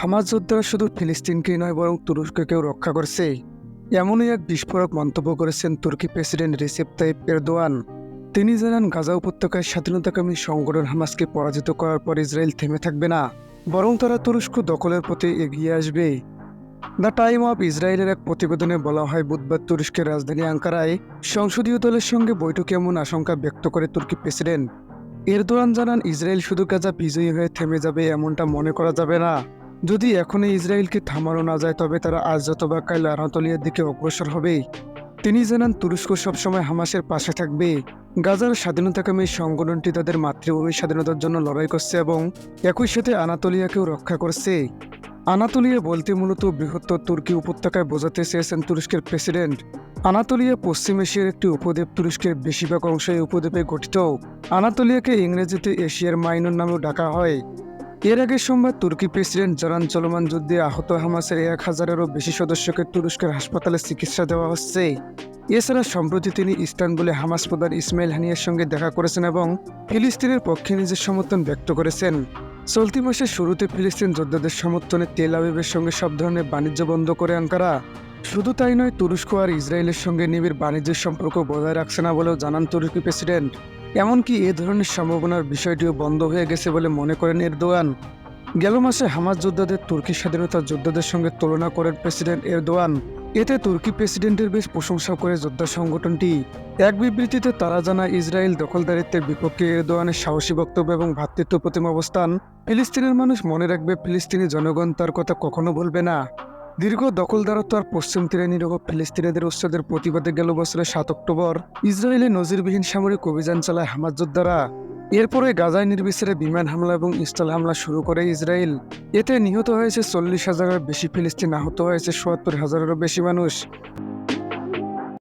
Hamas যোদ্ধারা শুধু ফিলিস্তিনকেই নয়, বরং তুরস্ককেও রক্ষা করছে। এমনই এক বিস্ফোরক মন্তব্য করেছেন তুর্কি প্রেসিডেন্ট রিসেপ তাইপ এরদোয়ান। তিনি জানান, গাজা উপত্যকায় স্বাধীনতাকামী সংগঠন হামাসকে পরাজিত করার পর ইসরায়েল থেমে থাকবে না, বরং তারা তুরস্ক দখলের প্রতি এগিয়ে আসবে। দ্য টাইম অফ ইসরায়েলের এক প্রতিবেদনে বলা হয়, বুধবার তুরস্কের রাজধানী আঙ্কারায় সংসদীয় দলের সঙ্গে বৈঠকে এমন আশঙ্কা ব্যক্ত করে তুর্কি প্রেসিডেন্ট। এরদোয়ান জানান, ইসরায়েল শুধু গাজা বিজয়ী হয়ে থেমে যাবে, এমনটা মনে করা যাবে না। যদি এখনই ইসরায়েলকে থামানো না যায়, তবে তারা আজ অথবা কাল আনাতলিয়ার দিকে অগ্রসর হবে। তিনি জানান, তুরস্ক সবসময় হামাসের পাশে থাকবে। গাজার স্বাধীনতাকামী সংগঠনটি তাদের মাতৃভূমির স্বাধীনতার জন্য লড়াই করছে এবং একই সাথে আনাতলিয়াকেও রক্ষা করছে। আনাতলিয়া বলতে মূলত বৃহত্তর তুর্কি উপত্যকায় বোঝাতে চেয়েছেন তুরস্কের প্রেসিডেন্ট। আনাতলিয়া পশ্চিম এশিয়ার একটি উপদ্বীপ তুরস্কের বেশিরভাগ অংশ এই উপদ্বীপে গঠিত। আনাতলিয়াকে ইংরেজিতে এশিয়ার মাইনর নামেও ডাকা হয়। এর আগে সোমবার তুর্কি প্রেসিডেন্ট জারান চলমান যুদ্ধে আহত হামাসের এক হাজারেরও বেশি সদস্যকে তুরস্কের হাসপাতালে চিকিৎসা দেওয়া হচ্ছে। এছাড়া সম্প্রতি তিনি ইস্তানবুলে হামাস প্রধান ইসমাইল হানিয়ার সঙ্গে দেখা করেছেন এবং ফিলিস্তিনের পক্ষে নিজের সমর্থন ব্যক্ত করেছেন। চলতি মাসের শুরুতে ফিলিস্তিন যোদ্ধাদের সমর্থনে তেল আবিবের সঙ্গে সব ধরনের বাণিজ্য বন্ধ করে আঙ্কারা। শুধু তাই নয়, তুরস্ক আর ইসরায়েলের সঙ্গে নিবিড় বাণিজ্যের সম্পর্ক বজায় রাখছে না বলেও জানান তুর্কি প্রেসিডেন্ট। এমনকি এ ধরনের সম্ভাবনার বিষয়টিও বন্ধ হয়ে গেছে বলে মনে করেন এরদোয়ান। গেল মাসে হামাস যোদ্ধাদের তুর্কি স্বাধীনতা যোদ্ধাদের সঙ্গে তুলনা করেন প্রেসিডেন্ট এরদোয়ান। এতে তুর্কি প্রেসিডেন্টের বেশ প্রশংসা করে যোদ্ধা সংগঠনটি। এক বিবৃতিতে তারা জানায়, ইসরায়েল দখলদারিত্বের বিপক্ষে এরদোয়ানের সাহসী বক্তব্য এবং ভ্রাতৃত্ব প্রতিম অবস্থান। ফিলিস্তিনের মানুষ মনে রাখবে, ফিলিস্তিনি জনগণ তার কথা কখনো বলবে না। দীর্ঘ দখলদারত্ব আর পশ্চিম তীরে নিরহ ফিলিস্তিনিদের উচ্ছেদের প্রতিবাদে গেল বছরের সাত অক্টোবর। ইসরায়েলে নজিরবিহীন সামরিক অভিযান চালায় হামাজ যোদ্ধারা। এরপরে গাজায় নির্বিচারে বিমান হামলা এবং ইস্টাল হামলা শুরু করে ইসরায়েল। এতে নিহত হয়েছে চল্লিশ হাজারের বেশি ফিলিস্তিন, আহত হয়েছে সোয়াত্তর হাজারেরও বেশি মানুষ।